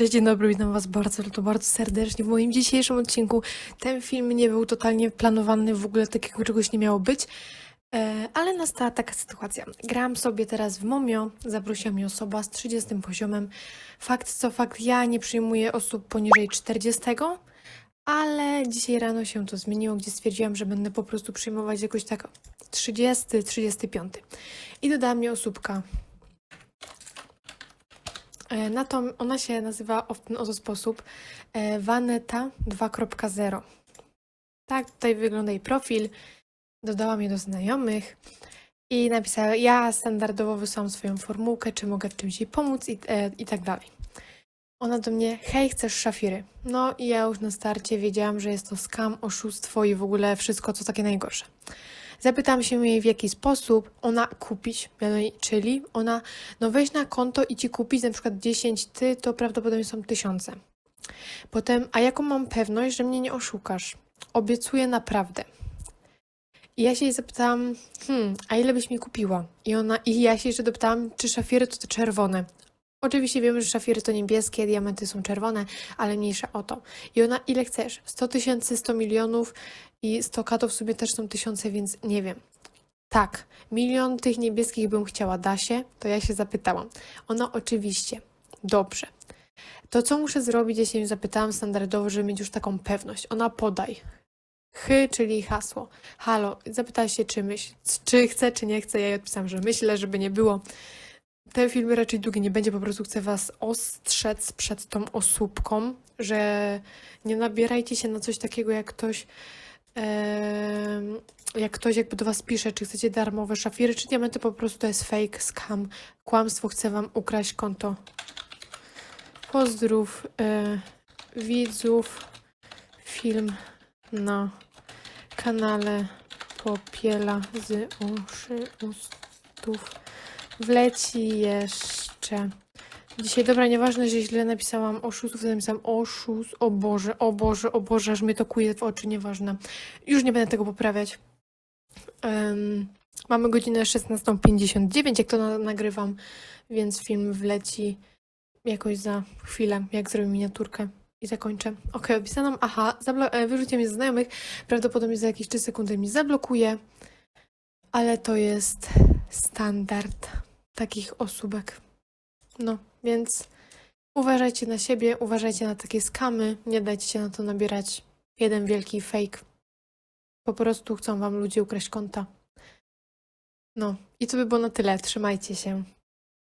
Cześć, dzień dobry, witam Was bardzo, to bardzo serdecznie w moim dzisiejszym odcinku. Ten film nie był totalnie planowany, w ogóle takiego czegoś nie miało być, e, ale nastała taka sytuacja. Grałam sobie teraz w Momio, zaprosiła mnie osoba z 30 poziomem. Fakt co fakt, ja nie przyjmuję osób poniżej 40, ale dzisiaj rano się to zmieniło, gdzie stwierdziłam, że będę po prostu przyjmować jakoś tak 30, 35. I dodała mnie osóbka Na to ona się nazywa w ten oto sposób e, Vaneta 2.0. Tak tutaj wygląda jej profil. Dodałam je do znajomych i napisała, ja standardowo wysłałam swoją formułkę, czy mogę w czymś jej pomóc i, e, i tak dalej. Ona do mnie, hej, chcesz szafiry? No i ja już na starcie wiedziałam, że jest to skam, oszustwo i w ogóle wszystko, co takie najgorsze. Zapytałam się jej, w jaki sposób ona kupić, czyli ona, no weź na konto i ci kupić na przykład 10 ty, to prawdopodobnie są tysiące. Potem, a jaką mam pewność, że mnie nie oszukasz? Obiecuję naprawdę. I ja się jej zapytałam, hmm, a ile byś mi kupiła? I ona, i ja się jeszcze dopytałam, czy szafiry to te czerwone. Oczywiście wiemy, że szafiry to niebieskie, diamenty są czerwone, ale mniejsza o to. I ona, ile chcesz? 100 tysięcy, 100 milionów i 100 katów sobie też są tysiące, więc nie wiem. Tak, milion tych niebieskich bym chciała, da się? To ja się zapytałam. Ona oczywiście, dobrze. To co muszę zrobić, ja się jej zapytałam standardowo, żeby mieć już taką pewność. Ona podaj. Chy, czyli hasło. Halo, zapytała się, czy myśl, czy chce, czy nie chce. Ja jej odpisałam, że myślę, żeby nie było. Te filmy raczej długie nie będzie, po prostu chcę was ostrzec przed tą osóbką, że nie nabierajcie się na coś takiego, jak ktoś jak ktoś jakby do was pisze, czy chcecie darmowe szafiry, czy diamenty, po prostu to jest fake, scam, kłamstwo, chce wam ukraść konto. Pozdrów e, widzów, film na kanale Popiela z uszy ustów wleci jeszcze. Dzisiaj, dobra, nieważne, że źle napisałam oszustów, napisałam oszust, o Boże, o Boże, o Boże, aż mnie to kuje w oczy, nieważne. Już nie będę tego poprawiać. Em, mamy godzinę 16.59, jak to na nagrywam, więc film wleci jakoś za chwilę, jak zrobię miniaturkę i zakończę. Ok, opisałam, aha, e, wyrzuciłem mnie ze znajomych, prawdopodobnie za jakieś 3 sekundy mi zablokuje, ale to jest standard takich osóbek. No, więc uważajcie na siebie, uważajcie na takie skamy, nie dajcie się na to nabierać. Jeden wielki fake. Po prostu chcą wam ludzie ukraść konta. No, i to by było na tyle. Trzymajcie się.